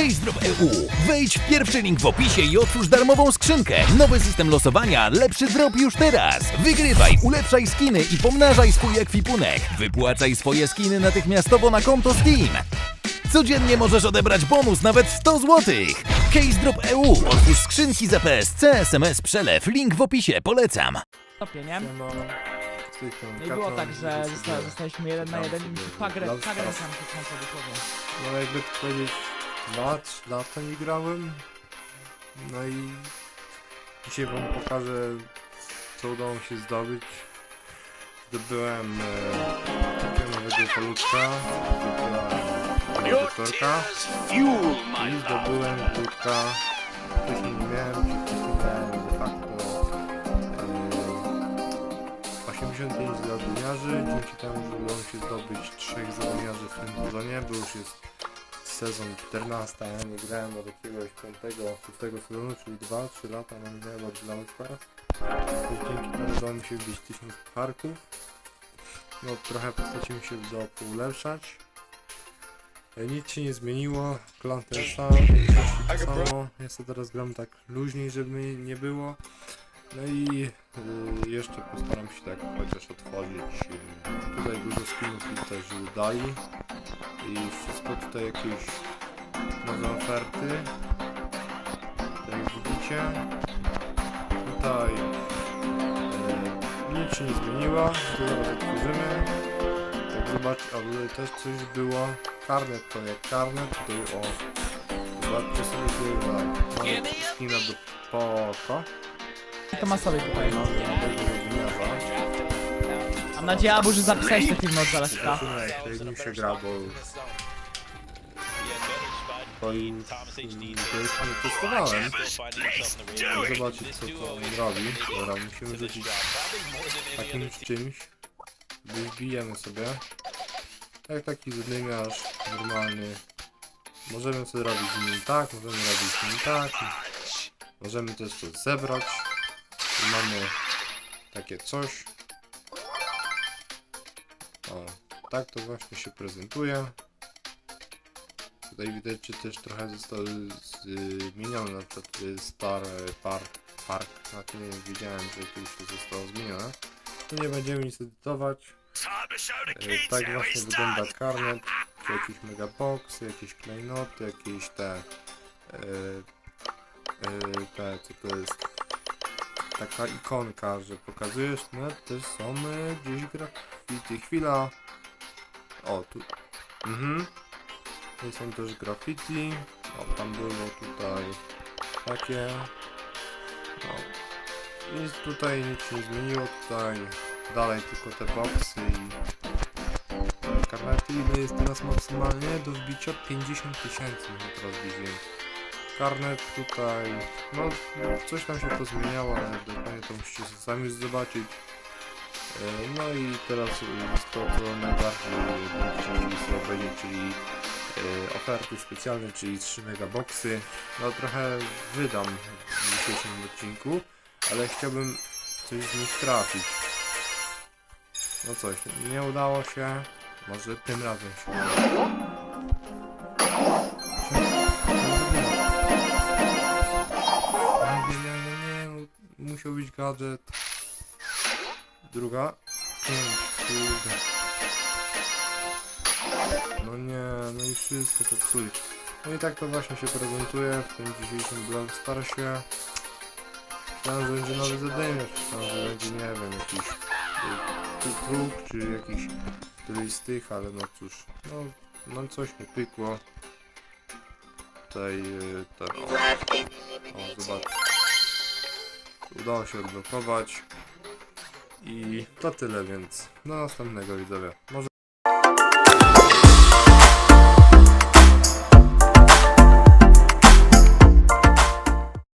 CaseDrop.eu. Wejdź w pierwszy link w opisie i otwórz darmową skrzynkę. Nowy system losowania, lepszy drop już teraz. Wygrywaj, ulepszaj skiny i pomnażaj swój ekwipunek. Wypłacaj swoje skiny natychmiastowo na konto Steam. Codziennie możesz odebrać bonus nawet 100 zł. CaseDrop.eu. Otwórz skrzynki za PSC, SMS, przelew. Link w opisie. Polecam. Stopie, nie? Nie no było tak, że zostaliśmy jeden na jeden i mi się pagrę, pagrę sam się. No jakby powiedzieć 2, 3 lata nie grałem. No i dzisiaj wam pokażę co udało mi się zdobyć. Zdobyłem e, nowego palutka, doktorka i zdobyłem kurtka, wcześniej nie miałem, wcześniej miałem de facto e, 85 zadaniarzy, dzięki temu udało mi się zdobyć 3 zadaniarzy w tym sezonie, bo już jest sezon 14, a ja nie grałem od jakiegoś 5, 6 sezonu, czyli 2-3 lata nam minęło od Stars. To dzięki temu udało mi się wbić 1000 parków. No trochę postaci mi się udało poulepszać. E, Nic się nie zmieniło, klan ten sam, to samo. Ja sobie teraz gram tak luźniej, żeby mi nie było. No i y, jeszcze postaram się tak chociaż otworzyć. y, tutaj dużo skinów mi też dali. I wszystko tutaj jakieś nowe oferty. Tak jak widzicie. Tutaj e, nic się nie zmieniło. Zaraz otworzymy. Tak zobacz, a tutaj też coś było. Karnet to jak karnet. Tutaj o. Zobaczcie sobie tutaj na mamy do Poko. To ma sobie tutaj, no. Mam nadzieję, Abu, że zapisałeś ten film od zaraz, ta. Zobaczymy jak nim się gra, bo... To już nie testowałem. Zobaczyć co to on robi. Dobra, musimy rzucić takim czymś. Wbijemy sobie. Tak taki zadymiarz normalny. Możemy sobie robić z nim tak, możemy robić z nim tak. Możemy też coś zebrać. I mamy takie coś. O, tak to właśnie się prezentuje. Tutaj widać, że też trochę zostały zmienione, na przykład y, Star Park, park, na tym nie wiedziałem, że to już zostało zmienione. Tu nie będziemy nic edytować. E, Tak właśnie wygląda karnet, czy jakieś megaboxy, jakieś klejnoty, jakieś te, e, te, co to jest, taka ikonka, że pokazujesz, no też są gdzieś graffiti, chwila, o tu, mhm, tu są też graffiti, o tam było tutaj takie, no, nic tutaj nic się nie zmieniło, tutaj dalej tylko te boxy i karnety, ile jest teraz maksymalnie? Do wbicia 50 tysięcy, teraz widziałem. Karnet tutaj, no coś tam się pozmieniało, ale dokładnie to musicie sami zobaczyć. E, No i teraz to, co najbardziej chcieli sobie czyli e, oferty specjalne, czyli 3 megaboxy. No trochę wydam w dzisiejszym odcinku, ale chciałbym coś z nich trafić. No coś, nie udało się. Może tym razem się uda. Musiał być gadżet. Druga. Kurde. No nie, no i wszystko popsuli. No i tak to właśnie się prezentuje w tym dzisiejszym Brawl Starsie. Myślałem, że będzie nowy zadymiarz, myślałem, że będzie, nie wiem, jakiś kruk, czy jakiś któryś z tych, ale no cóż, no, no coś nie pykło. Tutaj, y, tak, o, o zobacz. Udało się odblokować. I to tyle, więc do następnego widzowie. Może